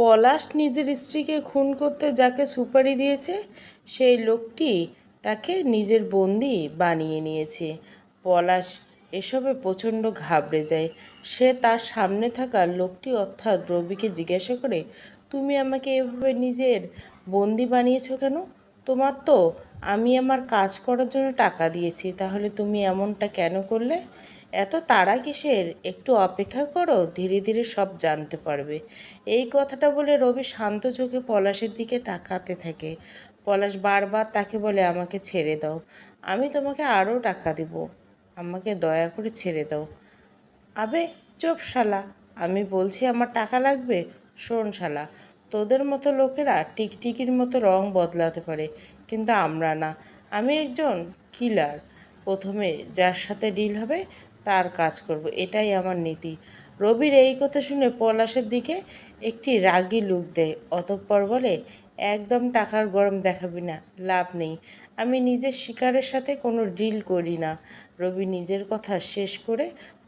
পলাশ নিজের স্ত্রীকে খুন করতে যাকে সুপারি দিয়েছে, সেই লোকটি তাকে নিজের বন্দি বানিয়ে নিয়েছে। পলাশ এসবে প্রচণ্ড ঘাবড়ে যায়। সে তার সামনে থাকা লোকটি অর্থাৎ রবিকে জিজ্ঞাসা করে, তুমি আমাকে এভাবে নিজের বন্দি বানিয়েছো কেন? তোমার তো আমি আমার কাজ করার জন্য টাকা দিয়েছি, তাহলে তুমি এমনটা কেন করলে? এত তাড়া কিসের? একটু অপেক্ষা করো, ধীরে ধীরে সব জানতে পারবে। এই কথাটা বলে রবি শান্ত চোখে পলাশের দিকে তাকাতে থাকে। পলাশ বারবার তাকে বলে, আমাকে ছেড়ে দাও। আমি তোমাকে আরও টাকা দেব। আমাকে দয়া করে ছেড়ে দাও। আবে, চুপ শালা, আমি বলছি আমার টাকা লাগবে? শোন শালা, তোদের মতো লোকেরা টিকটিকির মতো রং বদলাতে পারে, কিন্তু আমরা না। আমি একজন কিলার। প্রথমে যার সাথে ডিল হবে তার কাজ করব, এটাই আমার নীতি। রবির এই কথা শুনে পলাশের দিকে একটি রাগী লুক দেয়। অতঃপর বলে, একদম টাকার গরম দেখাবি না, লাভ নেই। আমি নিজের শিকারের সাথে কোনো ডিল করি না। রবি নিজের কথা শেষ করে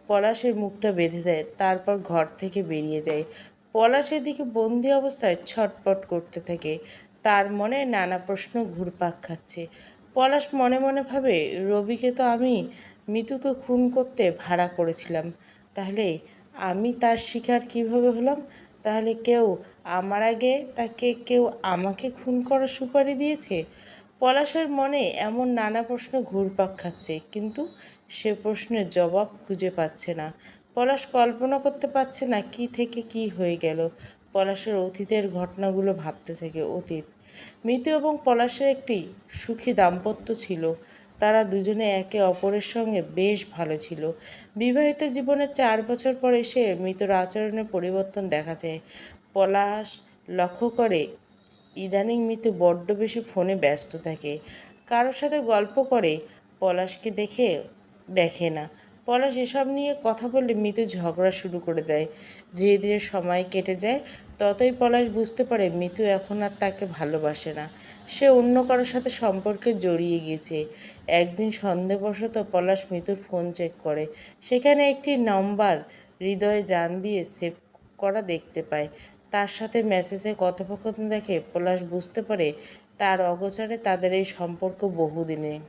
পলাশের মুখটা বেঁধে দেয়, তারপর ঘর থেকে বেরিয়ে যায়। পলাশের দিকে বন্দি অবস্থায় ছটপট করতে থাকে। তার মনে নানা প্রশ্ন ঘুরপাক খাচ্ছে। পলাশ মনে মনে ভাবে, রবিকে তো আমি মিতুকে খুন করতে ভাড়া করেছিলাম। তাহলে আমি তার শিকার কীভাবে হলাম? তাহলে কেউ আমার আগে তাকে কেউ আমাকে খুন করার সুপারি দিয়েছে? পলাশের মনে এমন নানা প্রশ্ন ঘুরপাক খাচ্ছে, কিন্তু সে প্রশ্নের জবাব খুঁজে পাচ্ছে না। পলাশ কল্পনা করতে পারছে না কি থেকে কি হয়ে গেল। পলাশের অতীতের ঘটনাগুলো ভাবতে থাকে অতীত। মিতু এবং পলাশের একটি সুখী দাম্পত্য ছিল। তারা দুজনে একে অপরের সঙ্গে বেশ ভালো ছিল। বিবাহিত জীবনের চার বছর পর এসে মৃতর আচরণে পরিবর্তন দেখা যায়। পলাশ লক্ষ্য করে, ইদানিং মৃত্যু বড্ড বেশি ফোনে ব্যস্ত থাকে। কারোর সাথে গল্প করে, পলাশকে দেখে দেখে না। পলাশ এসব নিয়ে কথা বললে মিতু ঝগড়া শুরু করে দেয়। ধীরে ধীরে সময় কেটে যায়, ততই পলাশ বুঝতে পারে মিতু এখন আর তাকে ভালোবাসে না। সে অন্য কারোর সাথে সম্পর্কে জড়িয়ে গিয়েছে। একদিন সন্দেহবশত পলাশ মিতুর ফোন চেক করে। সেখানে একটি নম্বর হৃদয়ে জান দিয়ে সেভ করা দেখতে পায়। তার সাথে মেসেজে কথোপকথন দেখে পলাশ বুঝতে পারে তার অগোচরে তাদের এই সম্পর্ক বহুদিনের।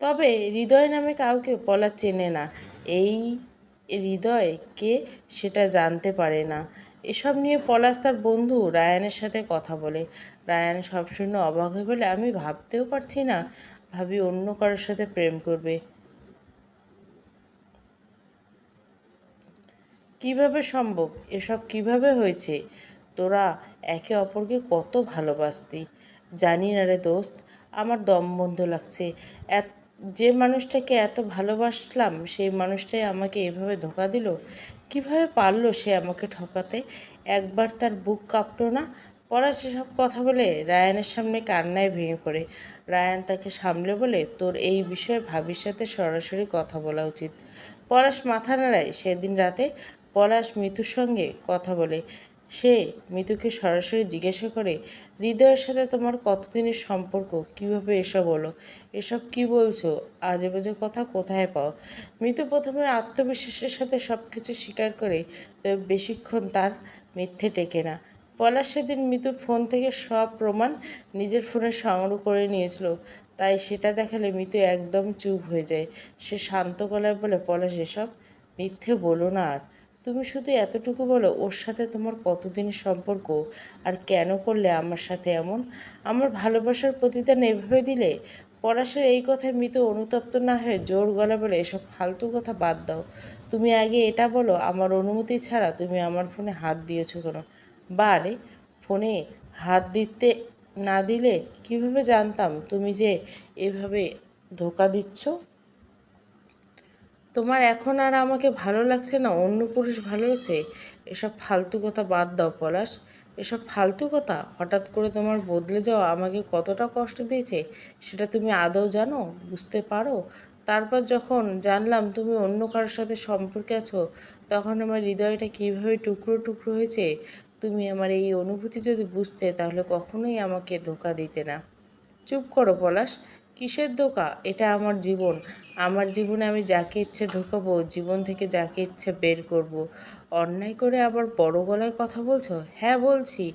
তবে হৃদয় নামে কাউকে পলা চেনে না। এই হৃদয় কে সেটা জানতে পারে না। এসব নিয়ে পলাশ তার বন্ধু রায়ানের সাথে কথা বলে। রায়ান সব শুনে অবাক হয়ে বলে, আমি ভাবতেও পারছি না। ভাবি অন্য কারোর সাথে প্রেম করবে। কীভাবে সম্ভব? এসব কীভাবে হয়েছে? তোরা একে অপরকে কত ভালোবাসতি। জানি না রে দোস্ত, আমার দম বন্ধ লাগছে। এত যে মানুষটাকে এত ভালোবাসলাম, সেই মানুষটাই আমাকে এভাবে ধোকা দিল? কীভাবে পারল সে আমাকে ঠকাতে? একবার তার বুক কাঁপলো না? পড়া সেসব কথা বলে রায়ানের সামনে কান্নায় ভেঙে পড়ে। রায়ান তাকে সামলে বলে, তোর এই বিষয়ে ভাবির সাথে সরাসরি কথা বলা উচিত। পলাশ মাথা নাড়ায়। সেদিন রাতে পলাশ মিতুর সঙ্গে কথা বলে। সে মিতুকে সরাসরি জিজ্ঞাসা করে, হৃদয়ের সাথে তোমার কতদিনের সম্পর্ক? কীভাবে এসব হলো? এসব কি বলছো? আজে বাজে কথা কোথায় পাও? মিতু প্রথমে আত্মবিশ্বাসের সাথে সব কিছু স্বীকার করে তবে বেশিক্ষণ তার মিথ্যে টেকে না। পলাশ সেদিন মিতুর ফোন থেকে সব প্রমাণ নিজের ফোনে সংগ্রহ করে নিয়েছিল। তাই সেটা দেখালে মিতু একদম চুপ হয়ে যায়। সে শান্ত গলায় বলে, পলাশ, এসব মিথ্যে বলো না আর। তুমি শুধু এতটুকু বলো, ওর সাথে তোমার কতদিনের সম্পর্ক? আর কেন করলে আমার সাথে এমন? আমার ভালোবাসার প্রতিদান এভাবে দিলে? পলাশের এই কথায় মৃত অনুতপ্ত না হয়ে জোর গলা বলে এসব ফালতু কথা বাদ দাও। তুমি আগে এটা বলো, আমার অনুমতি ছাড়া তুমি আমার ফোনে হাত দিয়েছ কেন? বা রে ফোনে হাত দিতে না দিলে কীভাবে জানতাম তুমি যে এভাবে ধোকা দিচ্ছ? তোমার এখন আর আমাকে ভালো লাগছে না? অন্য পুরুষ ভালো লাগছে? এসব ফালতু কথা বাদ দাও পলাশ। এসব ফালতু কথা? হঠাৎ করে তোমার বদলে যাওয়া আমাকে কতটা কষ্ট দিয়েছে? সেটা তুমি আদৌ জানো? বুঝতে পারো? তারপর যখন জানলাম তুমি অন্য কারোর সাথে সম্পর্কে আছো, তখন আমার হৃদয়টা কীভাবে টুকরো টুকরো হয়েছে? তুমি আমার এই অনুভূতি যদি বুঝতে, তাহলে কখনোই আমাকে ধোকা দিতে না। চুপ করো পলাশ। কিসের ধোকা? এটা আমার জীবন। আমার জীবনে আমি যাকে ইচ্ছে ঢোকাবো, জীবন থেকে যাকে ইচ্ছে বের করব। অন্যায় করে আবার বড় গলায় কথা বলছো? হ্যাঁ বলছি।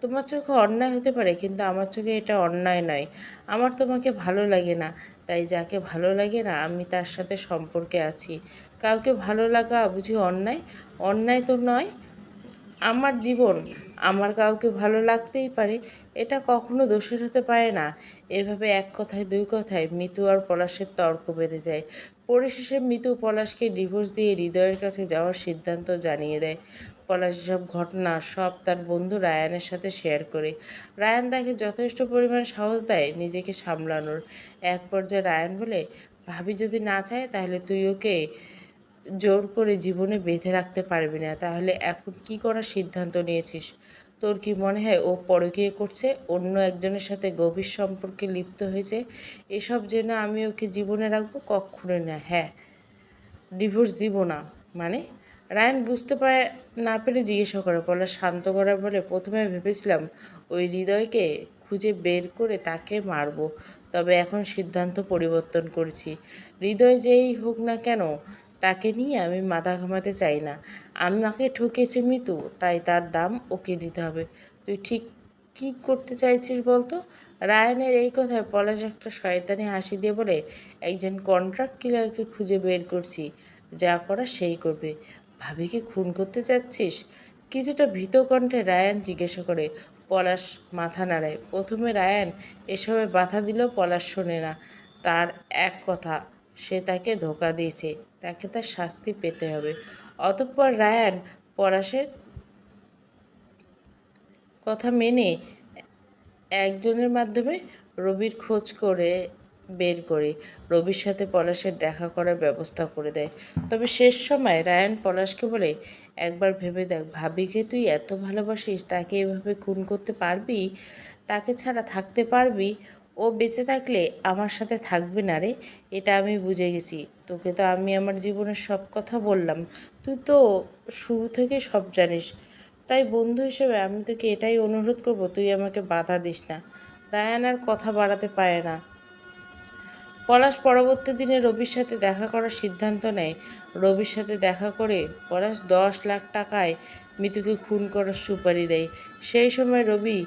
তোমার চোখে অন্যায় হতে পারে, কিন্তু আমার চোখে এটা অন্যায় নয়। আমার তোমাকে ভালো লাগে না। তাই যাকে ভালো লাগে না, আমি তার সাথে সম্পর্কে আছি। কাউকে ভালো লাগা বুঝি অন্যায়? অন্যায় তো নয়, আমার জীবন। আমার কাউকে ভালো লাগতেই পারে, এটা কখনো দোষের হতে পারে না। এভাবে এক কথায়, দুই কথায় মিতু আর পলাশের তর্ক বেড়ে যায়। পরিশেষে মিতু পলাশকে ডিভোর্স দিয়ে হৃদয়ের কাছে যাওয়ার সিদ্ধান্ত জানিয়ে দেয়। পলাশ সব ঘটনা সব তার বন্ধু রায়ানের সাথে শেয়ার করে। রায়ান তাকে যথেষ্ট পরিমাণ সাহস দেয় নিজেকে সামলানোর। এক পর্যায়ে রায়ান বলে, ভাবি যদি না চায়, তাহলে তুই ওকে জোর করে জীবনে বেঁধে রাখতে পারবি না। তাহলে এখন কি করার সিদ্ধান্ত নিয়েছিস? তোর কি মনে হয় ও পরকীয় করছে? অন্য একজনের সাথে গভীর সম্পর্কে লিপ্ত হয়েছে? এসব জেনে আমি ওকে জীবনে রাখব? কক্ষণে না হ্যাঁ। ডিভোর্স দিব না মানে? রায়ন বুঝতে পারে, না পেরে জিজ্ঞাসা করে। পলা শান্ত করার বলে, প্রথমে ভেবেছিলাম ওই হৃদয়কে খুঁজে বের করে তাকে মারবো, তবে এখন সিদ্ধান্ত পরিবর্তন করেছি। হৃদয় যেই হোক না কেন তাকে নিয়ে আমি মাথা ঘামাতে চাই না। আমাকে ঠকেছে মিতু, তাই তার দাম ওকে দিতে হবে। তুই ঠিক কি করতে চাইছিস বলতো? রায়ানের এই কথায় পলাশ একটা শয়তানি হাসি দিয়ে বলে, একজন কন্ট্রাক্ট কিলারকে খুঁজে বের করছি। যা করা সেই করবে। ভাবিকে খুন করতে চাচ্ছিস? কিছুটা ভীত কণ্ঠে রায়ান জিজ্ঞাসা করে। পলাশ মাথা নাড়ায়। প্রথমে রায়ান এসবে বাধা দিলেও পলাশ শোনে না। তার এক কথা সে তাকে ধোকা দিয়েছে, তাকে তার শাস্তি পেতে হবে। অতঃপর রায়ান পলাশের কথা মেনে একজনের মাধ্যমে রবির খোঁজ করে বের করে, রবির সাথে পলাশের দেখা করার ব্যবস্থা করে দেয়। তবে শেষ সময় রায়ান পলাশকে বলে, একবার ভেবে দেখ, ভাবিকে তুই এত ভালোবাসিস, তাকে এভাবে খুন করতে পারবি? তাকে ছাড়া থাকতে পারবি? ও বেঁচে থাকলে আমার সাথে থাকবে না রে, এটা আমি বুঝে গেছি। তোকে তো আমি আমার জীবনের সব কথা বললাম, তুই তো শুরু থেকে সব জানিস। তাই বন্ধু হিসেবে আমি তোকে এটাই অনুরোধ করব, তুই আমাকে বাধা দিস না। রায়ান আর কথা বাড়াতে পারে না। পলাশ পরবর্তী দিনে রবির সাথে দেখা করার সিদ্ধান্ত নেয়। রবির সাথে দেখা করে পলাশ দশ লাখ টাকায় মিতুকে খুন করার সুপারি দেয়। সেই সময় রবি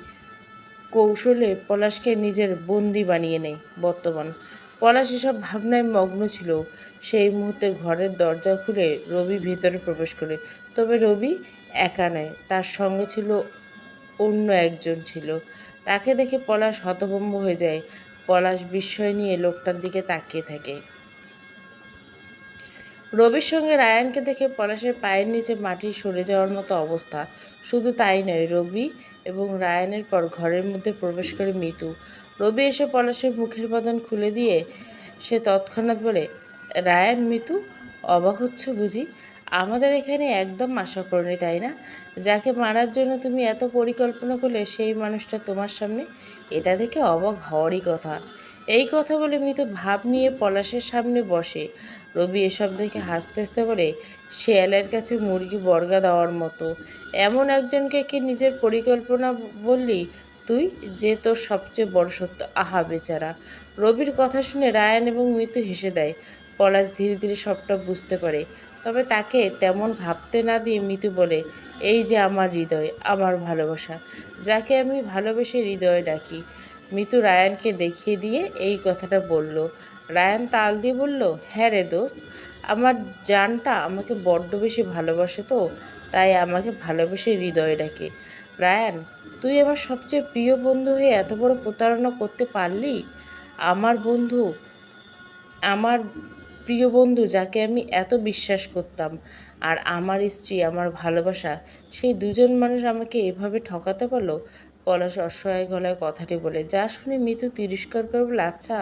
কৌশলে পলাশকে নিজের বন্দি বানিয়ে নেয় বর্তমান। পলাশ এসব ভাবনায় মগ্ন ছিল। সেই মুহূর্তে ঘরের দরজা খুলে রবি ভেতরে প্রবেশ করে। তবে রবি একা নয়, তার সঙ্গে ছিল অন্য একজন ছিল। তাকে দেখে পলাশ হতভম্ব হয়ে যায়। পলাশ বিস্ময় নিয়ে লোকটার দিকে তাকিয়ে থাকে। রবির সঙ্গে রায়ানকে দেখে পলাশের পায়ের নিচে মাটি সরে যাওয়ার মতো অবস্থা। শুধু তাই নয়, রবি এবং রায়ানের পর ঘরের মধ্যে প্রবেশ করে মিতু। রবি এসে পলাশের মুখের বদন খুলে দিয়ে সে তৎক্ষণাৎ বলে, রায়ান, মিতু, অবাক হচ্ছ বুঝি? আমাদের এখানে একদম আশা করেনি, তাই না? যাকে মারার জন্য তুমি এত পরিকল্পনা করলে সেই মানুষটা তোমার সামনে? এটা দেখে অবাক হওয়ারই কথা। এই কথা বলে মৃত ভাব নিয়ে পলাশের সামনে বসে। রবি এসব দেখে হাসতে হাসতে বলে, শেয়ালের কাছে মুরগি বর্গা দেওয়ার মতো। এমন একজনকে কি নিজের পরিকল্পনা বললি তুই যে তোর সবচেয়ে বড় সত্য? আহা, বেচারা। রবির কথা শুনে রায়ান এবং মৃত্যু হেসে দেয়। পলাশ ধীরে ধীরে সবটা বুঝতে পারে। তবে তাকে তেমন ভাবতে না দিয়ে মিতু বলে, এই যে আমার হৃদয়, আমার ভালোবাসা, যাকে আমি ভালোবেসে হৃদয় ডাকি। মিতু রায়ানকে দেখিয়ে দিয়ে এই কথাটা বলল। রায়ান তাল দিয়ে বলল হ্যাঁ রে দোস্ত, আমার জানটা আমাকে বড্ড বেশি ভালোবাসে তো, তাই আমাকে ভালোবেসে হৃদয় ডাকে। রায়ান, তুই আমার সবচেয়ে প্রিয় বন্ধু হয়ে এত বড় প্রতারণা করতে পারলি? আমার বন্ধু, আমার প্রিয় বন্ধু যাকে আমি এত বিশ্বাস করতাম, আর আমার স্ত্রী, আমার ভালোবাসা, সেই দুজন মানুষ আমাকে এভাবে ঠকাতে পারল? পলাশ অসহায় গলায় কথাটি বলে, যা শুনে মৃত্যু তিরস্কার করে বলে আচ্ছা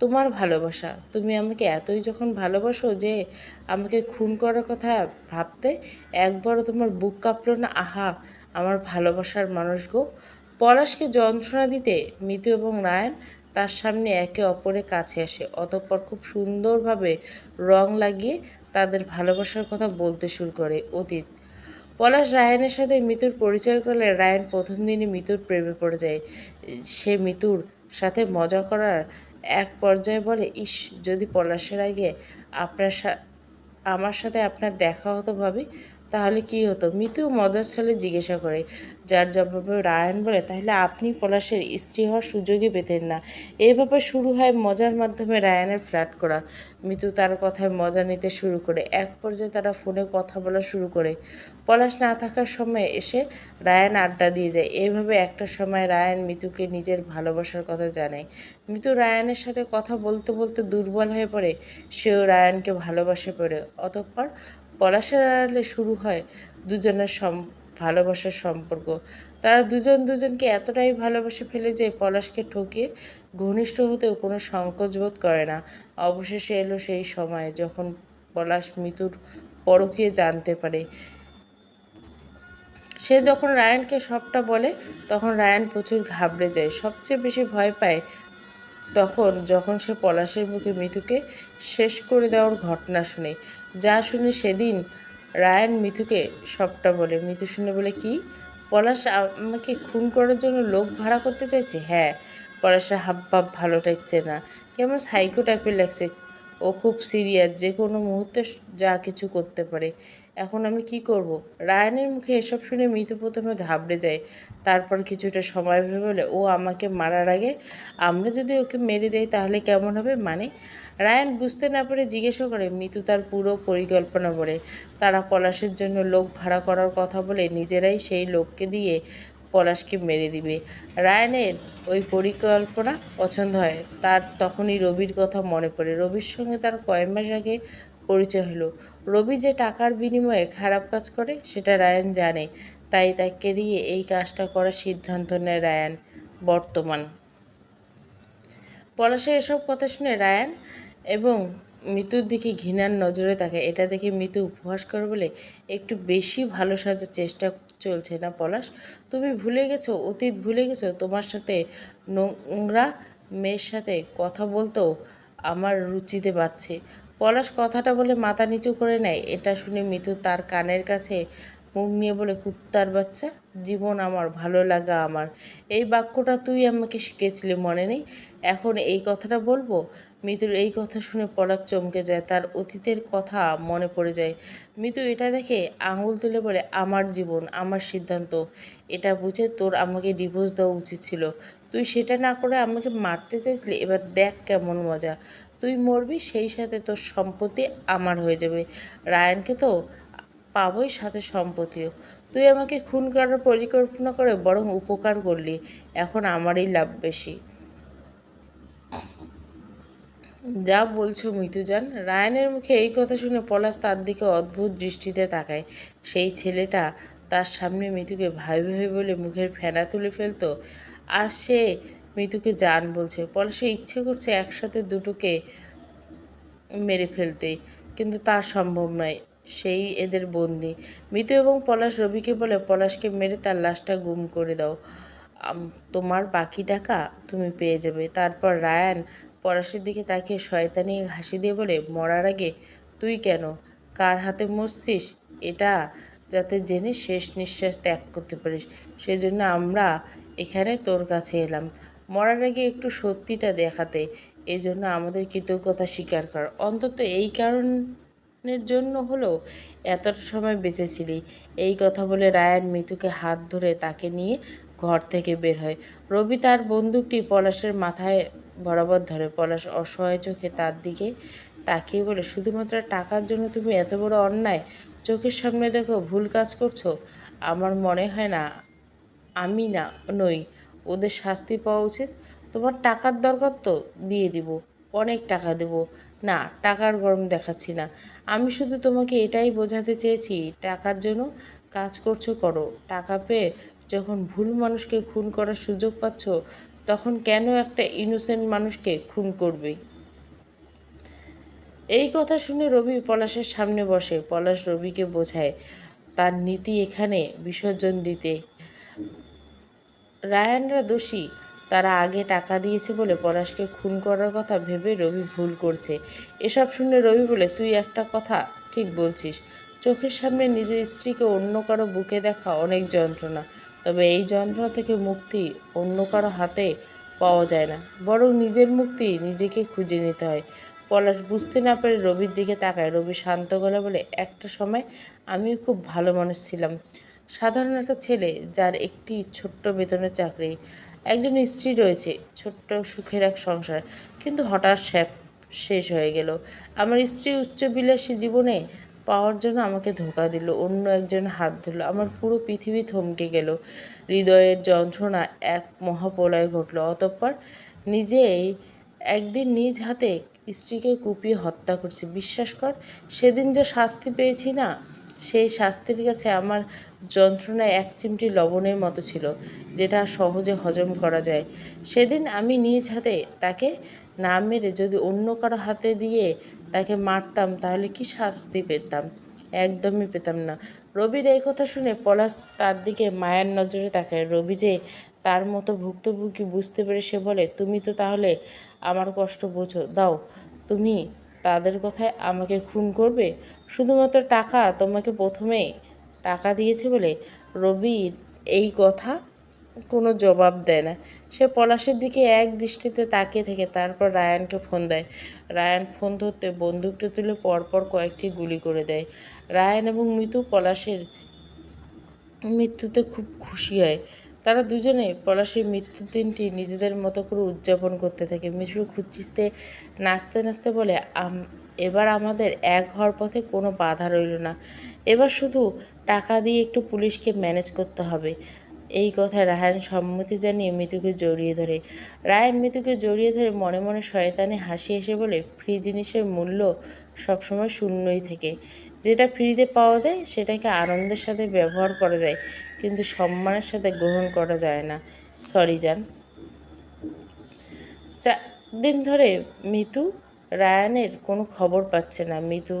তোমার ভালোবাসা। তুমি আমাকে এতই যখন ভালোবাসো যে আমাকে খুন করার কথা ভাবতে একবারও তোমার বুক কাঁপল না। আহা, আমার ভালোবাসার মানুষ গো। পলাশকে যন্ত্রণা দিতে মিতু এবং রায়ন তার সামনে একে অপরের কাছে আসে। অতঃপর খুব সুন্দরভাবে রং লাগিয়ে তাদের ভালোবাসার কথা বলতে শুরু করে। অতীত পলাশ রায়নের সাথে মিতুর পরিচয় করলে রায়ান প্রথম দিনই মিতুর প্রেমে পড়ে যায়। সে মিতুর সাথে মজা করার এক পর্যায়ে বলে, ইস, যদি পলাশের আগে আপনার আমার সাথে আপনার দেখা হতো ভাবি তাহলে কি হতো? মিতু মজার ছলে জিজ্ঞাসা করে, যার জবাবে রায়ন বলে, তাহলে আপনি পলাশের স্ত্রী হওয়ার সুযোগই পেতেন না। এভাবে শুরু হয় মজার মাধ্যমে রায়ানের ফ্ল্যাট করা। মিতু তার কথায় মজা নিতে শুরু করে, এক পর্যায়ে তারা ফোনে কথা বলা শুরু করে। পলাশ না থাকার সময় এসে রায়ান আড্ডা দিয়ে যায়। এভাবে একটা সময় রায়ান মিতুকে নিজের ভালোবাসার কথা জানায়। মিতু রায়ানের সাথে কথা বলতে বলতে দুর্বল হয়ে পড়ে, সেও রায়ানকে ভালোবাসে পড়ে। অতঃপর পলাশের আড়ালে শুরু হয় দুজনের সম, ভালোবাসার সম্পর্ক। তারা দুজন দুজনকে এতটাই ভালোবাসে ফেলে যে পলাশকে ঠকিয়ে ঘনিষ্ঠ হতেও কোনো সংকোচ বোধ করে না। অবশেষে এলো সেই সময় যখন পলাশ মিতুর পরকীয় জানতে পারে। সে যখন রায়ানকে সবটা বলে, তখন রায়ান প্রচুর ঘাবড়ে যায়। সবচেয়ে বেশি ভয় পায় তখন যখন সে পলাশের মুখে মিতুকে শেষ করে দেওয়ার ঘটনা শুনে। যা শুনে সেদিন রায়ান মিতুকে সবটা বলে। মিতু শুনে বলে, কি? পলাশ আমাকে খুন করার জন্য লোক ভাড়া করতে চাইছে? হ্যাঁ পলাশের হাব ভাব ভালো লাগছে না কেমন সাইকো টাইপের লাগছে। ও খুব সিরিয়াস যে কোনো মুহূর্তে যা কিছু করতে পারে। এখন আমি কি করব? রায়ানের মুখে এসব শুনে মিতু প্রথমে ঘাবড়ে যায়। তারপর কিছুটা সময় ভেবে বলে, ও আমাকে মারার আগে আমরা যদি ওকে মেরে দেই তাহলে কেমন হবে? মানে রায়ান বুঝতে না পেরে জিজ্ঞাসা করে, মিতু তার পুরো পরিকল্পনা বলে। তারা পলাশের জন্য লোক ভাড়া করার কথা বলে, নিজেরাই সেই লোককে দিয়ে পলাশকে মেরে দিবে। রায়ানের ওই পরিকল্পনা পছন্দ হয়। তার তখনই রবির কথা মনে পড়ে। রবির সঙ্গে তার কয়েক মাস আগে পরিচয় হলো। রবি যে টাকার বিনিময়ে খারাপ কাজ করে, সেটা রায়ান জানে। তাই তাকে দিয়ে এই কাজটা করার সিদ্ধান্ত নেয় রায়ান বর্তমান। পলাশের এসব কথা শুনে রায়ান এবং মিতুর দিকে ঘৃণার নজরে তাকে এটা দেখে মিতু উপহাস করে বলে, একটু বেশি ভালো সাজার চেষ্টা চলছে না পলাশ? তুমি ভুলে গেছো, অতীত ভুলে গেছো? তোমার সাথে নোংরা মেয়ের সাথে কথা বলতেও আমার রুচিতে পাচ্ছে পলাশ কথাটা বলে মাথা নিচু করে নেয়। এটা শুনে মিতু তার কানের কাছে মুখ নিয়ে বলে, কুত্তার বাচ্চা, জীবন আমার, ভালো লাগা আমার। এই বাক্যটা তুই আমাকে শিখেছিলি মনে নেই? এখন এই কথাটা বলব? মিতুর এই কথা শুনে পড়ার চমকে যায়। তার অতীতের কথা মনে পড়ে যায়। মিতু এটা দেখে আঙুল তুলে বলে, আমার জীবন, আমার সিদ্ধান্ত। এটা বুঝে তোর আমাকে ডিভোর্স দেওয়া উচিত ছিল। তুই সেটা না করে আমাকে মারতে চাইছিলি, এবার দেখ কেমন মজা। তুই মরবি, সেই সাথে তোর সম্পত্তি আমার হয়ে যাবে। রায়ানকে তো পাবোই সাথে সম্পত্তিও। তুই আমাকে খুন করার পরিকল্পনা করে বরং উপকার করলি। এখন আমারই লাভ বেশি। যা বলছো মিতুজান, রায়ানের মুখে এই কথা শুনে পলাশ তার দিকে অদ্ভুত দৃষ্টিতে তাকায়। সেই ছেলেটা তার সামনে মিতুকে ভাই ভাই বলে মুখের ফেনা তুলে ফেলতো। আর সে মিতুকে জান বলছে, পলাশে ইচ্ছে করছে একসাথে দুটোকে মেরে ফেলতে, কিন্তু তা সম্ভব নয়। সেই এদের বন্দি। মিতু এবং পলাশ রবিকে বলে, পলাশকে মেরে তার লাশটা গুম করে দাও। তোমার বাকি টাকা তুমি পেয়ে যাবে। তারপর রায়ান পলাশের দিকে তাকিয়ে শয়তানি হাসি দিয়ে বলে, মরার আগে তুই কেন? কার হাতে মরছিস? এটা যাতে জেনে শেষ নিঃশ্বাস ত্যাগ করতে পারিস। সেজন্য আমরা এখানে তোর কাছে এলাম। মরার আগে একটু সত্যিটা দেখাতে। এই জন্য আমাদের কৃতজ্ঞতা স্বীকার কর। অন্তত এই কারণের জন্য হলো এতটা সময় বেঁচেছিলি। এই কথা বলে রায়ান মৃতুকে হাত ধরে তাকে নিয়ে ঘর থেকে বের হয়। রবি তার বন্দুকটি পলাশের মাথায় বরাবর ধরে। পলাশ অসহায় চোখে তার দিকে তাকিয়ে বলে, শুধুমাত্র টাকার জন্য তুমি এত বড় অন্যায়? চোখের সামনে দেখো, ভুল কাজ করছ। আমার মনে হয় না, আমি না, নই। ওদের শাস্তি পাওয়া উচিত। তোমার টাকার দরকার তো, দিয়ে দিব। অনেক টাকা দেব। না, টাকার গরম দেখাচ্ছি না। আমি শুধু তোমাকে এটাই বোঝাতে চেয়েছি, টাকার জন্য কাজ করছ করো। টাকা পেয়ে যখন ভুল মানুষকে খুন করার সুযোগ পাচ্ছ, তখন কেন একটা ইনোসেন্ট মানুষকে খুন করবে? এই কথা শুনে রবি পলাশের সামনে বসে। পলাশ রবিকে বোঝায়, তার নীতি এখানে বিসর্জন দিতে। রায়ানরা দোষী। তারা আগে টাকা দিয়েছে বলে পলাশকে খুন করার কথা ভেবে রবি ভুল করছে। এসব শুনে রবি বলে, তুই একটা কথা ঠিক বলছিস। চোখের সামনে নিজের স্ত্রীকে অন্য কারও বুকে দেখা অনেক যন্ত্রণা। তবে এই যন্ত্রণা থেকে মুক্তি অন্য কারও হাতে পাওয়া যায় না। বরং নিজের মুক্তি নিজেকে খুঁজে নিতে হয়। পলাশ বুঝতে না পেরে রবির দিকে তাকায়। রবি শান্ত গলা বলে, একটা সময় আমিও খুব ভালো মানুষ ছিলাম। সাধারণ একটা ছেলে যার একটি ছোট্ট বেতনের চাকরি। একজন স্ত্রী রয়েছে, ছোট্ট সুখের এক সংসার। কিন্তু হঠাৎ স্যাপ শেষ হয়ে গেল। আমার স্ত্রী উচ্চবিলাসী জীবনে পাওয়ার জন্য আমাকে ধোকা দিল, অন্য একজন হাত ধরলো আমার পুরো পৃথিবী থমকে গেল। হৃদয়ের যন্ত্রণা এক মহাপ্রলয় ঘটলো। অতঃপর নিজেই একদিন নিজ হাতে স্ত্রীকে কুপিয়ে হত্যা করছি। বিশ্বাস কর, সেদিন যে শাস্তি পেয়েছি না, সেই শাস্তির কাছে আমার যন্ত্রণা এক চিমটি লবণের মতো ছিল, যেটা সহজে হজম করা যায়। সেদিন আমি নিজ হাতে তাকে না মেরে যদি অন্য কারও হাতে দিয়ে তাকে মারতাম, তাহলে কি শাস্তি পেতাম? একদমই পেতাম না। রবির এই কথা শুনে পলাশ তার দিকে মায়ের নজরে তাকায়। রবি যে তার মতো ভুক্তভোগী বুঝতে পেরে সে বলে, তুমি তো তাহলে আমার কষ্ট বোঝো। দাও, তুমি তাদের কথায় আমাকে খুন করবে? শুধুমাত্র টাকা তোমাকে প্রথমে টাকা দিয়েছে বলে রবির এই কথা কোনো জবাব দেয় না। সে পলাশের দিকে এক দৃষ্টিতে তাকিয়ে থেকে তারপর রায়ানকে ফোন দেয়। রায়ান ফোন ধরতে বন্দুকটা তুলে পরপর কয়েকটি গুলি করে দেয়। রায়ান এবং মিতু পলাশের মৃত্যুতে খুব খুশি হয়। তারা দুজনে পলাশের মৃত্যুর দিনটি নিজেদের মতো করে উদযাপন করতে থাকে। মিঠুর খুঁজিতে নাচতে নাচতে বলে এবার আমাদের এক হওয়ার পথে কোনো বাধা রইল না। এবার শুধু টাকা দিয়ে একটু পুলিশকে ম্যানেজ করতে হবে। কথায় রায়ান সম্মতি জানিয়ে মিতুকে জড়িয়ে ধরে। রায়ান মিতুকে জড়িয়ে ধরে মনে মনে শয়তানে হাসি হেসে বলে, ফ্রি জিনিসের মূল্য সবসময় শূন্যই থেকে। যেটা ফ্রিতে পাওয়া যায়, সেটাকে আনন্দের সাথে ব্যবহার করা যায়, কিন্তু সম্মানের সাথে গ্রহণ করা যায় না। সরি যান চার দিন ধরে মিতু রায়ানের কোনো খবর পাচ্ছে না। মিতু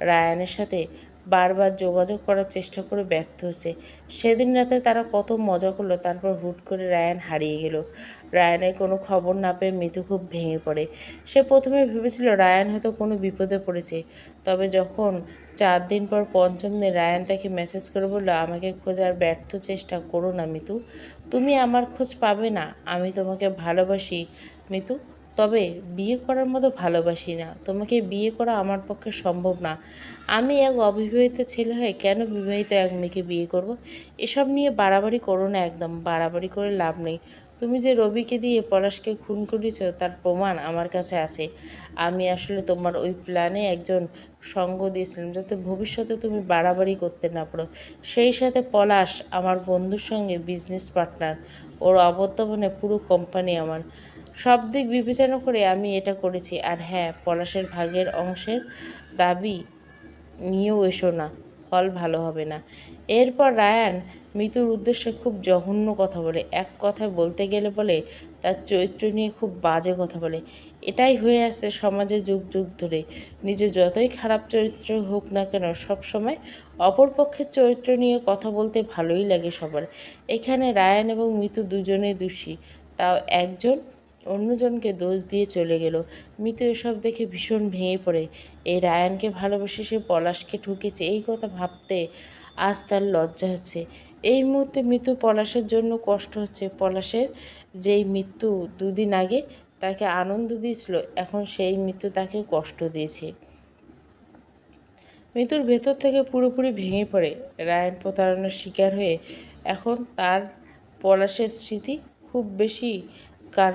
রায়ানের সাথে বারবার যোগাযোগ করার চেষ্টা করে ব্যর্থ হয়েছে। সেদিন রাতে তারা কত মজা করল, তারপর হুট করে রায়ান হারিয়ে গেল। রায়ানের কোনো খবর না পেয়ে মিতু খুব ভেঙে পড়ে। সে প্রথমে ভেবেছিল রায়ান হয়তো কোনো বিপদে পড়েছে। তবে যখন চার দিন পর পঞ্চম দিন রায়ান তাকে মেসেজ করে বলল, আমাকে খোঁজার ব্যর্থ চেষ্টা করো না মিতু। তুমি আমার খোঁজ পাবে না, আমি তোমাকে ভালোবাসি। মিতু তবে বিয়ে করার মতো ভালোবাসি না। তোমাকে বিয়ে করা আমার পক্ষে সম্ভব না। আমি এক অবিবাহিত ছেলে হয়ে কেন বিবাহিত এক মেয়েকে বিয়ে করব? এসব নিয়ে বাড়াবাড়ি করো না একদম, বাড়াবাড়ি করে লাভ নেই। তুমি যে রবিকে দিয়ে পলাশকে খুন করেছ তার প্রমাণ আমার কাছে আছে। আমি আসলে তোমার ওই প্ল্যানে একজন সঙ্গ দিয়েছিলাম, যাতে ভবিষ্যতে তুমি বাড়াবাড়ি করতে না পারো। সেই সাথে পলাশ, আমার বন্ধুর সঙ্গে বিজনেস পার্টনার ওর অবর্তমানে পুরো কোম্পানি আমার। সব দিক বিবেচনা করে আমি এটা করেছি। আর হ্যাঁ পলাশের ভাগের অংশের দাবি নিয়েও এসো না, ফল ভালো হবে না। এরপর রায়ান মিতুর উদ্দেশ্যে খুব জঘন্য কথা বলে, এক কথায় বলতে গেলে বলে তার চরিত্র নিয়ে খুব বাজে কথা বলে। এটাই হয়ে আসছে সমাজে যুগ যুগ ধরে। নিজে যতই খারাপ চরিত্র হোক না কেন, সব সময় অপরপক্ষের চরিত্র নিয়ে কথা বলতে ভালোই লাগে সবার। এখানে রায়ান এবং মিতু দুজনেই দোষী, তাও একজন অন্যজনকে দোষ দিয়ে চলে গেল। মিতু এসব দেখে ভীষণ ভেঙে পড়ে। এই রায়ানকে ভালোবেসে সে পলাশকে ঠুকেছে, এই কথা ভাবতে আজ তার লজ্জা হচ্ছে। এই মুহূর্তে মৃত্যু পলাশের জন্য কষ্ট হচ্ছে। পলাশের যেই মৃত্যু দুদিন আগে তাকে আনন্দ দিয়েছিল, এখন সেই মৃত্যু তাকে কষ্ট দিয়েছে। মৃত্যুর ভেতর থেকে পুরোপুরি ভেঙে পড়ে। রায়ন প্রতারণার শিকার হয়ে এখন তার পলাশের স্মৃতি খুব বেশি কার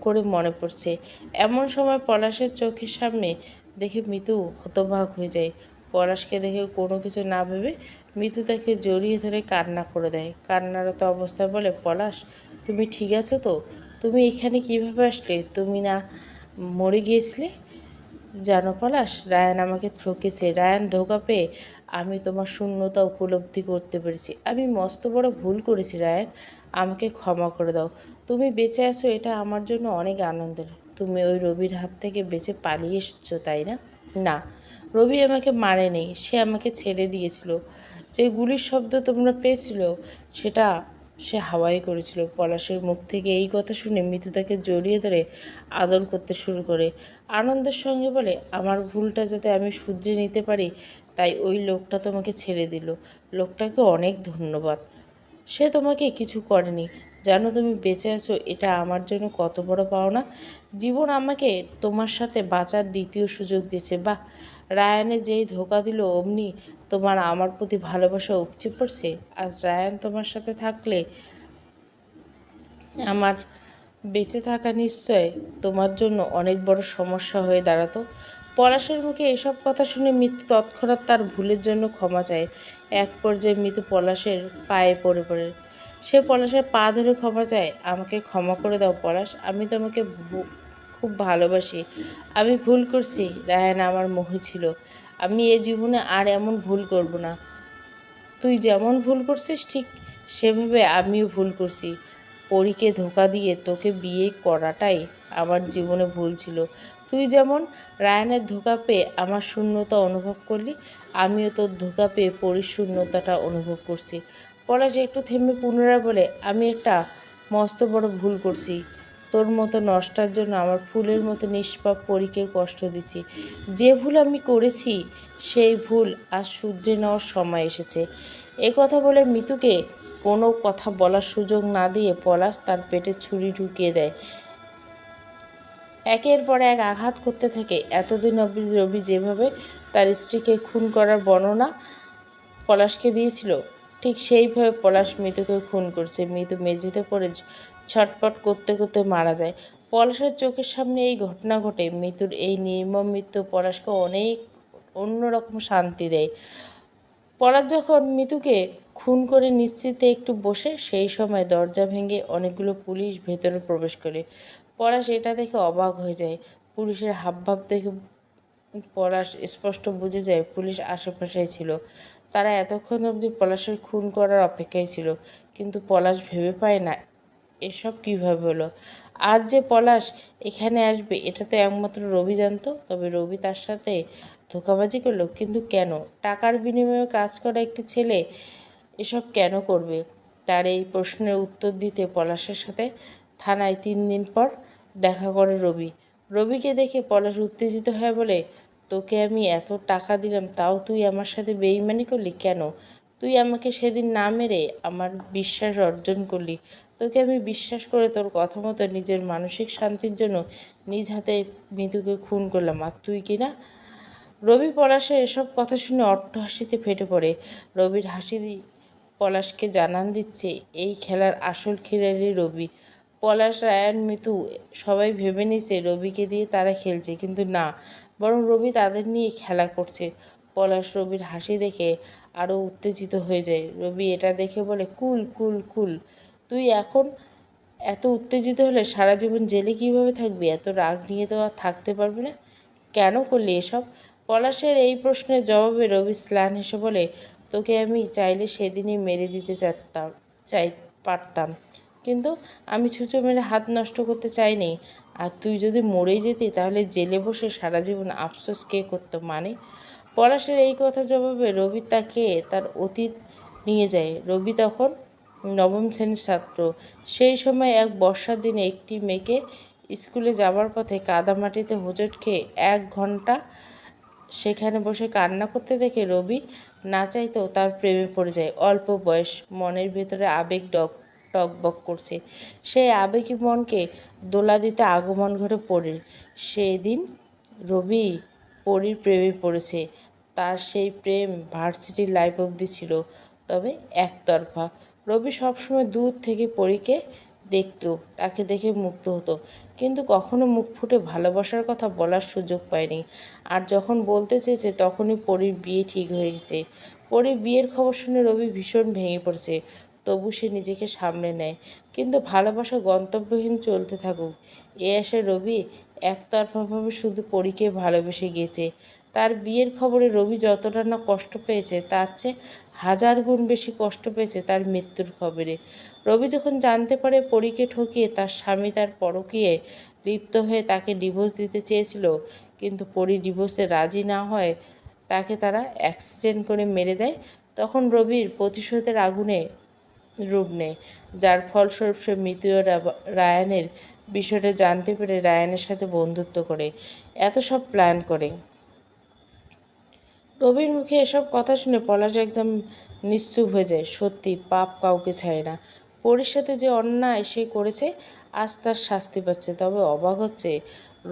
করে মনে পড়ছে। এমন সময় পলাশের চোখের সামনে দেখে মিতু হতবাক হয়ে যায়। পলাশকে দেখে কোনো কিছু না ভেবে মিতু তাকে জড়িয়ে ধরে কান্না করে দেয়। কান্নারত অবস্থায় বলে, পলাশ, তুমি ঠিক আছো তো? তুমি এখানে কীভাবে আসলে? তুমি না মরে গিয়েছিলে? জানো পলাশ, রায়ান আমাকে ঠকেছে। রায়ান ধোকা পেয়ে আমি তোমার শূন্যতা উপলব্ধি করতে পেরেছি। আমি মস্ত বড় ভুল করেছি, রায়ান। আমাকে ক্ষমা করে দাও। তুমি বেঁচে আছো, এটা আমার জন্য অনেক আনন্দের। তুমি ওই রবির হাত থেকে বেঁচে পালিয়ে এসছো, তাই না? না, রবি আমাকে মারেনি, সে আমাকে ছেড়ে দিয়েছিল। যে গুলির শব্দ তোমরা পেয়েছিল, সেটা সে হাওয়াই করেছিল। পলাশের মুখ থেকে এই কথা শুনে মিতু তাকে জড়িয়ে ধরে আদর করতে শুরু করে। আনন্দের সঙ্গে বলে, আমার ভুলটা যাতে আমি শুধরে নিতে পারি তাই ওই লোকটা তোমাকে ছেড়ে দিল। লোকটাকে অনেক ধন্যবাদ। সে তোমাকে কিছু করেনি। জানো তুমি বেঁচে আছো, এটা আমার জন্য কত বড় পাওনা। জীবন আমাকে তোমার সাথে বাঁচার দ্বিতীয় সুযোগ দিয়েছে। বাহ রায়ানে যেই ধোকা দিল অমনি তোমার আমার প্রতি ভালোবাসা উপচে পড়ছে। আজ রায়ান তোমার সাথে থাকলে আমার বেঁচে থাকা নিশ্চয় তোমার জন্য অনেক বড় সমস্যা হয়ে দাঁড়াতো। পলাশের মুখে এসব কথা শুনে মৃত্যু তৎক্ষণাৎ তার ভুলের জন্য ক্ষমা চায়। এক পর্যায়ে মৃত্যু পলাশের পায়ে পড়ে পড়ে। সে পলাশের পা ধরে ক্ষমা চায়, আমাকে ক্ষমা করে দাও পলাশ, আমি তোমাকে খুব ভালোবাসি। আমি ভুল করছি, রায়ান আমার মোহ ছিল। আমি এ জীবনে আর এমন ভুল করব না। তুই যেমন ভুল করছিস, ঠিক সেভাবে আমিও ভুল করছি। পরীকে ধোকা দিয়ে তোকে বিয়ে করাটাই আমার জীবনে ভুল ছিল। তুই যেমন রায়ানের ধোকা পেয়ে আমার শূন্যতা অনুভব করলি, আমিও তোর ধোকা পেয়ে পরীর শূন্যতাটা অনুভব করছি। পলাশ একটু থেমে পুনরায় বলে, আমি একটা মস্ত বড় ভুল করছি। তোর মতো নষ্টার জন্য আমার ফুলের মতো নিষ্পাপ পরীকে কষ্ট দিচ্ছি। যে ভুল আমি করেছি, সেই ভুল আজ শুধরে নেওয়ার সময় এসেছে। এ কথা বলে মিতুকে কোনো কথা বলার সুযোগ না দিয়ে পলাশ তার পেটে ছুরি ঢুকিয়ে দেয়। একের পর এক আঘাত করতে থাকে। এতদিন অবধি রবি যেভাবে তার স্ত্রীকে খুন করার বর্ণনা পলাশকে দিয়েছিল, ঠিক সেইভাবে পলাশ মৃতুকে খুন করছে। মৃত্যু মেঝেতে পড়ে ছটপট করতে করতে মারা যায়। পলাশের চোখের সামনে এই ঘটনা ঘটে। মৃত্যুর এই নির্মম মৃত্যু পলাশকে অনেক অন্যরকম শান্তি দেয়। পলাশ যখন মিতুকে খুন করে নিশ্চিতে একটু বসে সেই সময় দরজা ভেঙে অনেকগুলো পুলিশ ভেতরে প্রবেশ করে। পলাশ এটা দেখে অবাক হয়ে যায়। পুলিশের হাবভাব দেখে পলাশ স্পষ্ট বুঝে যায় পুলিশ আশেপাশেই ছিল। তারা এতক্ষণ অবধি পলাশের খুন করার অপেক্ষায় ছিল, কিন্তু পলাশ ভেবে পায় না এসব কীভাবে হলো। আজ যে পলাশ এখানে আসবে, এটা তো একমাত্র রবি জানতো, তবে রবি তার সাথে ধোকাবাজি করল, কিন্তু কেন? টাকার বিনিময়ে কাজ করা একটি ছেলে এসব কেন করবে? তার এই প্রশ্নের উত্তর দিতে পলাশের সাথে থানায় তিন দিন পর দেখা করে রবি। রবিকে দেখে পলাশ উত্তেজিত হয়ে বলে, তোকে আমি এত টাকা দিলাম, তাও তুই আমার সাথে বেইমানি করলি কেন? তুই আমাকে সেদিন না মেরে আমার বিশ্বাস অর্জন করলি। তোকে আমি বিশ্বাস করে তোর কথা মতো নিজের মানসিক শান্তির জন্য নিজ হাতে মৃদুকে খুন করলাম। আর তুই কি না? রবি পলাশের এসব কথা শুনে অট্ট হাসিতে ফেটে পড়ে। রবির হাসি পলাশকে জানান দিচ্ছে, এই খেলার আসল খেলারই রবি। পলাশ, রায়ান, মিতু সবাই ভেবে নিছে রবিকে দিয়ে তারা খেলছে, কিন্তু না, বরং রবি তাদের নিয়ে খেলা করছে। পলাশ রবির হাসি দেখে আরও উত্তেজিত হয়ে যায়। রবি এটা দেখে বলে, কুল কুল কুল, তুই এখন এত উত্তেজিত হলে সারা জীবন জেলে কীভাবে থাকবি? এত রাগ নিয়ে তো আর থাকতে পারবি না। কেন করলি এসব? পলাশের এই প্রশ্নের জবাবে রবি স্ল্যান হেসে বলে তোকে আমি চাইলে সেদিনই মেরে দিতে চাইতাম চাই, পারতাম। কিন্তু আমি ছুঁচো মেরে হাত নষ্ট করতে চাইনি। আর তুই যদি মরেই যেতি, তাহলে জেলে বসে সারা জীবন আফসোস কে করতো মানে? পলাশের এই কথা জবাবে রবি তাকে তার অতীত নিয়ে যায়। রবি তখন নবম শ্রেণির ছাত্র। সেই সময় এক বর্ষার দিনে একটি মেয়েকে স্কুলে যাওয়ার পথে কাদামাটিতে হোঁচট খেয়ে এক ঘণ্টা সেখানে বসে কান্না করতে দেখে রবি না চাইতেও তার প্রেমে পড়ে যায়। অল্প বয়স, মনের ভেতরে আবেগ ডক, টকবক করছে। সেই আবেগী মনকে দোলা দিতে আগমন ঘটে পড়ে সেদিন রবি পরীর প্রেমে পড়েছে। তার সেই প্রেম ভার্সিটি লাইফ অবধি ছিল, তবে একতরফা। রবি সবসময় দূর থেকে পরীকে দেখত, তাকে দেখে মুগ্ধ হতো। কিন্তু কখনো মুখ ফুটে ভালোবাসার কথা বলার সুযোগ পায়নি। আর যখন বলতে চেয়েছে, তখনই পরীর বিয়ে ঠিক হয়ে গেছে। পরীর বিয়ের খবর শুনে রবি ভীষণ ভেঙে পড়ছে। তবু সে নিজেকে সামলে নেয়। কিন্তু ভালোবাসা গন্তব্যহীন চলতে থাকুক। এ আসে রবি একতরফাভাবে শুধু পরীকে ভালোবেসে গিয়েছে। তার বিয়ের খবরে রবি যতটা না কষ্ট পেয়েছে, তার চেয়ে হাজার গুণ বেশি কষ্ট পেয়েছে তার মৃত্যুর খবরে। রবি যখন জানতে পারে পরীকে ঠকিয়ে তার স্বামী তার পরকীয়ে লিপ্ত হয়ে তাকে ডিভোর্স দিতে চেয়েছিল, কিন্তু পরি ডিভোর্সে রাজি না হয় তাকে তারা অ্যাক্সিডেন্ট করে মেরে দেয়, তখন রবির প্রতিশোধের আগুনে রূপ নেয়। যার ফলস্বরূপ সে মৃত্যু রায়ানের বিষয়টা জানতে পেরে রায়ানের সাথে বন্ধুত্ব করে। এত সব প্ল্যান করে। রবির মুখে এসব কথা শুনে পলাশ একদম নিশ্চুপ হয়ে যায়। সত্যি, পাপ কাউকে ছাড়ে না। পরির সাথে যে অন্যায় সে করেছে, আজ তার শাস্তি পাচ্ছে। তবে অবাক হচ্ছে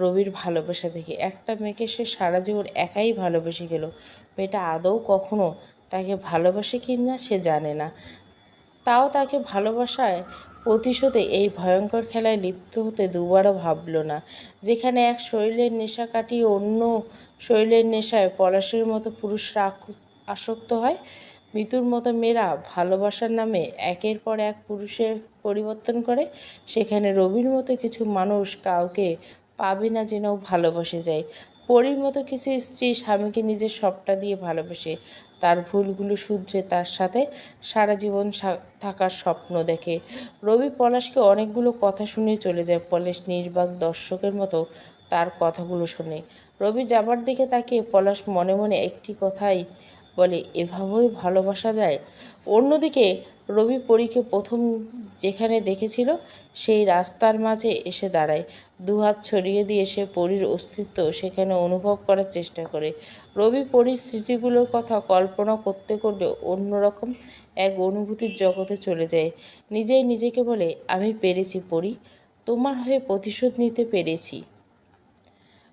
রবির ভালোবাসা দেখে। একটা মেয়েকে সে সারা জীবন একাই ভালোবেসে গেল। মেয়েটা আদৌ কখনো তাকে ভালোবাসে কি না, সে জানে না। তাও তাকে ভালোবাসায় প্রতিশোধে এই ভয়ঙ্কর খেলায় লিপ্ত হতে দুবারও ভাবল না। যেখানে এক শরীরের নেশা কাটিয়ে অন্য শরীরের নেশায় পলাশের মতো পুরুষরা আসক্ত হয় মৃত্যুর মতো মেয়েরা ভালোবাসার নামে একের পর এক পুরুষের পরিবর্তন করে, সেখানে রবির মতো কিছু মানুষ কাউকে পাবে না জেনেও ভালোবাসে যায়। পরীর মতো কিছু স্ত্রী স্বামীকে নিজের সবটা দিয়ে ভালোবাসে। তার ভুলগুলো শুধরে তার সাথে সারা জীবন থাকার স্বপ্ন দেখে। রবি পলাশকে অনেকগুলো কথা শুনিয়ে চলে যায়। পলাশ নির্বাক দর্শকের মতো তার কথাগুলো শোনে। রবি যাবার দিকে তাকিয়ে পলাশ মনে মনে একটি কথাই বলে এভাবেই ভালোবাসা দেয়। অন্যদিকে রবি পরীকে প্রথম যেখানে দেখেছিল, সেই রাস্তার মাঝে এসে দাঁড়ায়। দুহাত ছড়িয়ে দিয়ে সে পরীর অস্তিত্ব সেখানে অনুভব করার চেষ্টা করে। রবি পরীর স্মৃতিগুলোর কথা কল্পনা করতে করলে অন্যরকম এক অনুভূতির জগতে চলে যায়। নিজেই নিজেকে বলে, আমি পেরেছি পরী, তোমার হয়ে প্রতিশোধ নিতে পেরেছি।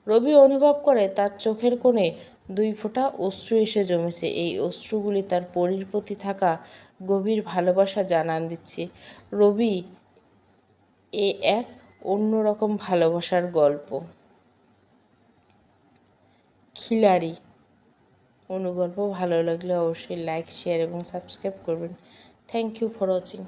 রবি অনুভব করে তার চোখের কোণে দুই ফোঁটা অশ্রু এসে জমেছে। এই অশ্রুগুলি তার পরীর প্রতি থাকা গভীর ভালোবাসা জানান দিচ্ছে। রবি এ এক অন্যরকম ভালোবাসার গল্প। খিলাড়ি অনুগল্প ভালো লাগলে অবশ্যই লাইক শেয়ার এবং সাবস্ক্রাইব করবেন। Thank you for watching